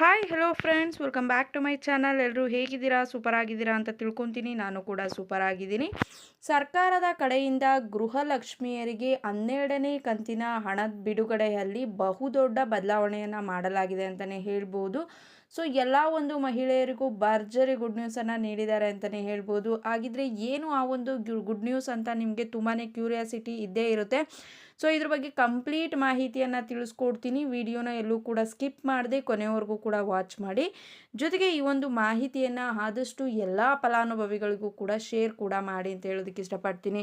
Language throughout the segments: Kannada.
Hi hello friends welcome back to my channel ಎಲ್ಲರೂ ಹೇಗಿದ್ದೀರಾ? ಸೂಪರ್ ಆಗಿದ್ದೀರಾ ಅಂತ ತಿಳ್ಕೊತೀನಿ. ನಾನು ಕೂಡ ಸೂಪರ್ ಆಗಿದ್ದೀನಿ ಸರ್ಕಾರದ ಕಡೆಯಿಂದ ಗೃಹಲಕ್ಷ್ಮಿಯರಿಗೆ ಹನ್ನೆರಡನೇ ಕಂತಿನ ಹಣದ ಬಿಡುಗಡೆಯಲ್ಲಿ ಬಹುದೊಡ್ಡ ಬದಲಾವಣೆಯನ್ನು ಮಾಡಲಾಗಿದೆ ಅಂತಲೇ ಹೇಳ್ಬೋದು. ಸೊ ಎಲ್ಲ ಒಂದು ಮಹಿಳೆಯರಿಗೂ ಭರ್ಜರಿ ಗುಡ್ ನ್ಯೂಸನ್ನು ನೀಡಿದ್ದಾರೆ ಅಂತಲೇ ಹೇಳ್ಬೋದು. ಹಾಗಿದ್ರೆ ಏನು ಆ ಒಂದು ಗುಡ್ ನ್ಯೂಸ್ ಅಂತ ನಿಮಗೆ ತುಂಬಾ ಕ್ಯೂರಿಯಾಸಿಟಿ ಇದ್ದೇ ಇರುತ್ತೆ. ಸೊ ಇದ್ರ ಬಗ್ಗೆ ಕಂಪ್ಲೀಟ್ ಮಾಹಿತಿಯನ್ನು ತಿಳಿಸ್ಕೊಡ್ತೀನಿ. ವಿಡಿಯೋನ ಎಲ್ಲೂ ಕೂಡ ಸ್ಕಿಪ್ ಮಾಡದೆ ಕೊನೆವರೆಗೂ ಕೂಡ ವಾಚ್ ಮಾಡಿ. ಜೊತೆಗೆ ಈ ಒಂದು ಮಾಹಿತಿಯನ್ನು ಆದಷ್ಟು ಎಲ್ಲ ಫಲಾನುಭವಿಗಳಿಗೂ ಕೂಡ ಶೇರ್ ಕೂಡ ಮಾಡಿ ಅಂತ ಹೇಳೋದಕ್ಕೆ ಇಷ್ಟಪಡ್ತೀನಿ.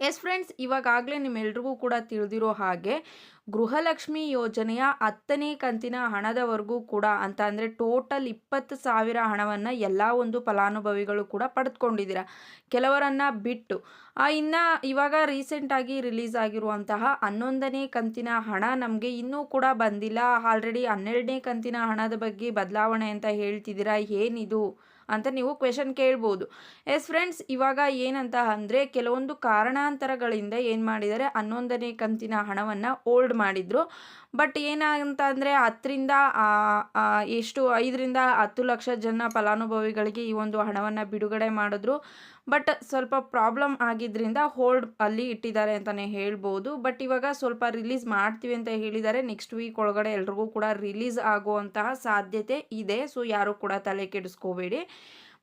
ಎಸ್ ಫ್ರೆಂಡ್ಸ್ ಇವಾಗಲೇ ನಿಮ್ಮೆಲ್ರಿಗೂ ಕೂಡ ತಿಳಿದಿರೋ ಹಾಗೆ ಗೃಹಲಕ್ಷ್ಮಿ ಯೋಜನೆಯ ಹತ್ತನೇ ಕಂತಿನ ಹಣದವರೆಗೂ ಕೂಡ ಅಂತ ಅಂದರೆ ಟೋಟಲ್ ಇಪ್ಪತ್ತು ಸಾವಿರ ಹಣವನ್ನು ಎಲ್ಲ ಒಂದು ಫಲಾನುಭವಿಗಳು ಕೂಡ ಪಡೆದುಕೊಂಡಿದ್ದೀರ? ಕೆಲವರನ್ನು ಬಿಟ್ಟು. ಇನ್ನು ಇವಾಗ ರೀಸೆಂಟಾಗಿ ರಿಲೀಸ್ ಆಗಿರುವಂತಹ ಹನ್ನೊಂದನೇ ಕಂತಿನ ಹಣ ನಮಗೆ ಇನ್ನೂ ಕೂಡ ಬಂದಿಲ್ಲ. ಆಲ್ರೆಡಿ ಹನ್ನೆರಡನೇ ಕಂತಿನ ಹಣದ ಬಗ್ಗೆ ಬದಲಾವಣೆ ಅಂತ ಹೇಳ್ತಿದ್ದೀರಾ? ಏನಿದು? ಅಂತ ನೀವು ಕ್ವೆಶನ್ ಕೇಳ್ಬೋದು. ಎಸ್ ಫ್ರೆಂಡ್ಸ್ ಇವಾಗ ಏನಂತ ಅಂದರೆ ಕೆಲವೊಂದು ಕಾರಣಾಂತರಗಳಿಂದ ಏನು ಮಾಡಿದರೆ ಹನ್ನೊಂದನೇ ಕಂತಿನ ಹಣವನ್ನು ಓಲ್ಡ್ ಮಾಡಿದರು. ಬಟ್ ಏನಂತ ಅಂದರೆ ಹತ್ತರಿಂದ ಎಷ್ಟು ಐದರಿಂದ ಹತ್ತು ಲಕ್ಷ ಜನ ಫಲಾನುಭವಿಗಳಿಗೆ ಈ ಒಂದು ಹಣವನ್ನು ಬಿಡುಗಡೆ ಮಾಡಿದ್ರು. ಬಟ್ ಸ್ವಲ್ಪ ಪ್ರಾಬ್ಲಮ್ ಆಗಿದ್ದರಿಂದ ಹೋಲ್ಡ್ ಅಲ್ಲಿ ಇಟ್ಟಿದ್ದಾರೆ ಅಂತಲೇ ಹೇಳ್ಬೋದು. ಬಟ್ ಇವಾಗ ಸ್ವಲ್ಪ ರಿಲೀಸ್ ಮಾಡ್ತೀವಿ ಅಂತ ಹೇಳಿದ್ದಾರೆ. ನೆಕ್ಸ್ಟ್ ವೀಕ್ ಒಳಗಡೆ ಎಲ್ರಿಗೂ ಕೂಡ ರಿಲೀಸ್ ಆಗುವಂತಹ ಸಾಧ್ಯತೆ ಇದೆ. ಸೊ ಯಾರು ಕೂಡ ತಲೆ ಕೆಡಿಸ್ಕೋಬೇಡಿ.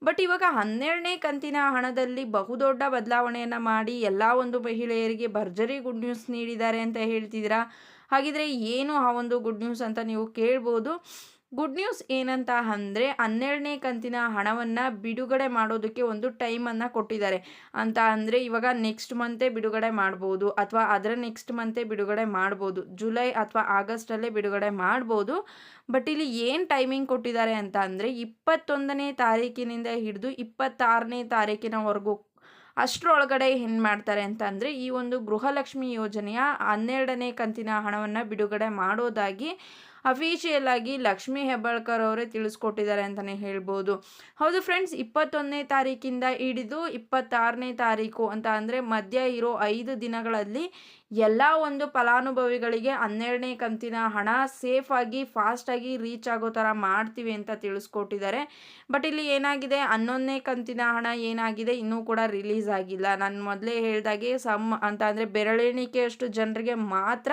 ಬಟ್ ಇವಾಗ ಹನ್ನೆರಡನೇ ಕಂತಿನ ಹಣದಲ್ಲಿ ಬಹುದೊಡ್ಡ ಬದಲಾವಣೆಯನ್ನು ಮಾಡಿ ಎಲ್ಲ ಒಂದು ಮಹಿಳೆಯರಿಗೆ ಭರ್ಜರಿ ಗುಡ್ ನ್ಯೂಸ್ ನೀಡಿದ್ದಾರೆ ಅಂತ ಹೇಳ್ತಿದ್ದೀರಾ? ಹಾಗಿದ್ರೆ ಏನು ಆ ಒಂದು ಗುಡ್ ನ್ಯೂಸ್ ಅಂತ ನೀವು ಕೇಳ್ಬೋದು. ಗುಡ್ ನ್ಯೂಸ್ ಏನಂತ ಅಂದರೆ ಹನ್ನೆರಡನೇ ಕಂತಿನ ಹಣವನ್ನು ಬಿಡುಗಡೆ ಮಾಡೋದಕ್ಕೆ ಒಂದು ಟೈಮನ್ನು ಕೊಟ್ಟಿದ್ದಾರೆ. ಅಂತ ಅಂದರೆ ಇವಾಗ ನೆಕ್ಸ್ಟ್ ಮಂತೇ ಬಿಡುಗಡೆ ಮಾಡ್ಬೋದು ಅಥವಾ ಅದರ ನೆಕ್ಸ್ಟ್ ಮಂತೇ ಬಿಡುಗಡೆ ಮಾಡ್ಬೋದು. ಜುಲೈ ಅಥವಾ ಆಗಸ್ಟಲ್ಲೇ ಬಿಡುಗಡೆ ಮಾಡ್ಬೋದು. ಬಟ್ ಇಲ್ಲಿ ಏನು ಟೈಮಿಂಗ್ ಕೊಟ್ಟಿದ್ದಾರೆ ಅಂತ ಅಂದರೆ ಇಪ್ಪತ್ತೊಂದನೇ ತಾರೀಕಿನಿಂದ ಹಿಡಿದು ಇಪ್ಪತ್ತಾರನೇ ತಾರೀಕಿನವರೆಗೂ ಅಷ್ಟರೊಳಗಡೆ ಏನು ಮಾಡ್ತಾರೆ ಅಂತ ಅಂದರೆ ಈ ಒಂದು ಗೃಹಲಕ್ಷ್ಮಿ ಯೋಜನೆಯ ಹನ್ನೆರಡನೇ ಕಂತಿನ ಹಣವನ್ನು ಬಿಡುಗಡೆ ಮಾಡೋದಾಗಿ ಅಫಿಷಿಯಲ್ ಆಗಿ ಲಕ್ಷ್ಮೀ ಹೆಬ್ಬಾಳ್ಕರ್ ಅವರೇ ತಿಳಿಸ್ಕೊಟ್ಟಿದ್ದಾರೆ ಅಂತಲೇ ಹೇಳ್ಬೋದು. ಹೌದು ಫ್ರೆಂಡ್ಸ್ ಇಪ್ಪತ್ತೊಂದನೇ ತಾರೀಕಿಂದ ಹಿಡಿದು ಇಪ್ಪತ್ತಾರನೇ ತಾರೀಕು ಅಂತ ಅಂದರೆ ಮಧ್ಯ ಇರೋ ಐದು ದಿನಗಳಲ್ಲಿ ಎಲ್ಲ ಒಂದು ಫಲಾನುಭವಿಗಳಿಗೆ ಹನ್ನೆರಡನೇ ಕಂತಿನ ಹಣ ಸೇಫಾಗಿ ಫಾಸ್ಟಾಗಿ ರೀಚ್ ಆಗೋ ಥರ ಮಾಡ್ತೀವಿ ಅಂತ ತಿಳಿಸ್ಕೊಟ್ಟಿದ್ದಾರೆ. ಬಟ್ ಇಲ್ಲಿ ಏನಾಗಿದೆ? ಹನ್ನೊಂದನೇ ಕಂತಿನ ಹಣ ಏನಾಗಿದೆ? ಇನ್ನೂ ಕೂಡ ರಿಲೀಸ್ ಆಗಿಲ್ಲ. ನಾನು ಮೊದಲೇ ಹೇಳಿದಾಗೆ ಸಮ್ ಅಂತ ಅಂದರೆ ಬೆರಳೆಣಿಕೆಯಷ್ಟು ಜನರಿಗೆ ಮಾತ್ರ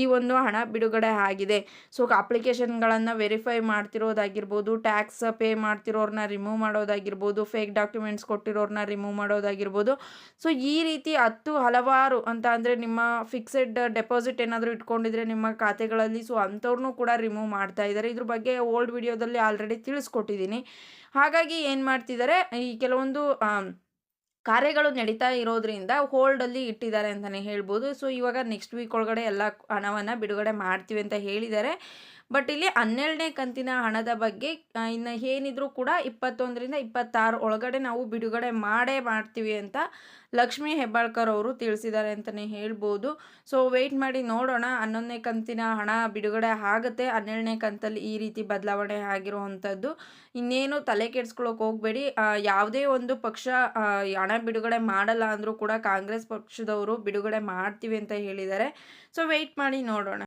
ಈ ಒಂದು ಹಣ ಬಿಡುಗಡೆ ಆಗಿದೆ. ಸೊ ಅಪ್ಲಿಕೇಶನ್ಗಳನ್ನು ವೆರಿಫೈ ಮಾಡ್ತಿರೋದಾಗಿರ್ಬೋದು ಟ್ಯಾಕ್ಸ್ ಪೇ ಮಾಡ್ತಿರೋರನ್ನ ರಿಮೂವ್ ಮಾಡೋದಾಗಿರ್ಬೋದು ಫೇಕ್ ಡಾಕ್ಯುಮೆಂಟ್ಸ್ ಕೊಟ್ಟಿರೋರನ್ನ ರಿಮೂವ್ ಮಾಡೋದಾಗಿರ್ಬೋದು. ಸೊ ಈ ರೀತಿ ಹತ್ತು ಹಲವಾರು ಅಂತ ಅಂದರೆ ನಿಮ್ಮ ಫಿಕ್ಸೆಡ್ ಡೆಪಾಸಿಟ್ ಏನಾದರೂ ಇಟ್ಕೊಂಡಿದ್ರೆ ನಿಮ್ಮ ಖಾತೆಗಳಲ್ಲಿ ಸೊ ಅಂಥವ್ರನ್ನೂ ಕೂಡ ರಿಮೂವ್ ಮಾಡ್ತಾ ಇದ್ದಾರೆ. ಇದ್ರ ಬಗ್ಗೆ ಓಲ್ಡ್ ವಿಡಿಯೋದಲ್ಲಿ ಆಲ್ರೆಡಿ ತಿಳಿಸ್ಕೊಟ್ಟಿದ್ದೀನಿ. ಹಾಗಾಗಿ ಏನು ಮಾಡ್ತಿದ್ದಾರೆ, ಈ ಕೆಲವೊಂದು ಕಾರ್ಯಗಳು ನಡೀತಾ ಇರೋದ್ರಿಂದ ಹೋಲ್ಡಲ್ಲಿ ಇಟ್ಟಿದ್ದಾರೆ ಅಂತಲೇ ಹೇಳ್ಬೋದು. ಸೊ ಇವಾಗ ನೆಕ್ಸ್ಟ್ ವೀಕ್ ಒಳಗಡೆ ಎಲ್ಲ ಹಣವನ್ನು ಬಿಡುಗಡೆ ಮಾಡ್ತೀವಿ ಅಂತ ಹೇಳಿದ್ದಾರೆ. ಬಟ್ ಇಲ್ಲಿ ಹನ್ನೆರಡನೇ ಕಂತಿನ ಹಣದ ಬಗ್ಗೆ ಇನ್ನು ಏನಿದ್ರು ಕೂಡ ಇಪ್ಪತ್ತೊಂದರಿಂದ ಇಪ್ಪತ್ತಾರು ಒಳಗಡೆ ನಾವು ಬಿಡುಗಡೆ ಮಾಡೇ ಮಾಡ್ತೀವಿ ಅಂತ ಲಕ್ಷ್ಮೀ ಹೆಬ್ಬಾಳ್ಕರ್ ಅವರು ತಿಳಿಸಿದ್ದಾರೆ ಅಂತಲೇ ಹೇಳ್ಬೋದು. ಸೊ ವೆಯ್ಟ್ ಮಾಡಿ ನೋಡೋಣ. ಹನ್ನೊಂದನೇ ಕಂತಿನ ಹಣ ಬಿಡುಗಡೆ ಆಗುತ್ತೆ. ಹನ್ನೆರಡನೇ ಕಂತಲ್ಲಿ ಈ ರೀತಿ ಬದಲಾವಣೆ ಆಗಿರುವಂಥದ್ದು ಇನ್ನೇನು ತಲೆ ಕೆಡಿಸ್ಕೊಳಕ್ಕೆ ಹೋಗಬೇಡಿ. ಯಾವುದೇ ಒಂದು ಪಕ್ಷ ಬಿಡುಗಡೆ ಮಾಡಲ್ಲ ಅಂದರೂ ಕೂಡ ಕಾಂಗ್ರೆಸ್ ಪಕ್ಷದವರು ಬಿಡುಗಡೆ ಮಾಡ್ತೀವಿ ಅಂತ ಹೇಳಿದ್ದಾರೆ. ಸೊ ವೆಯ್ಟ್ ಮಾಡಿ ನೋಡೋಣ.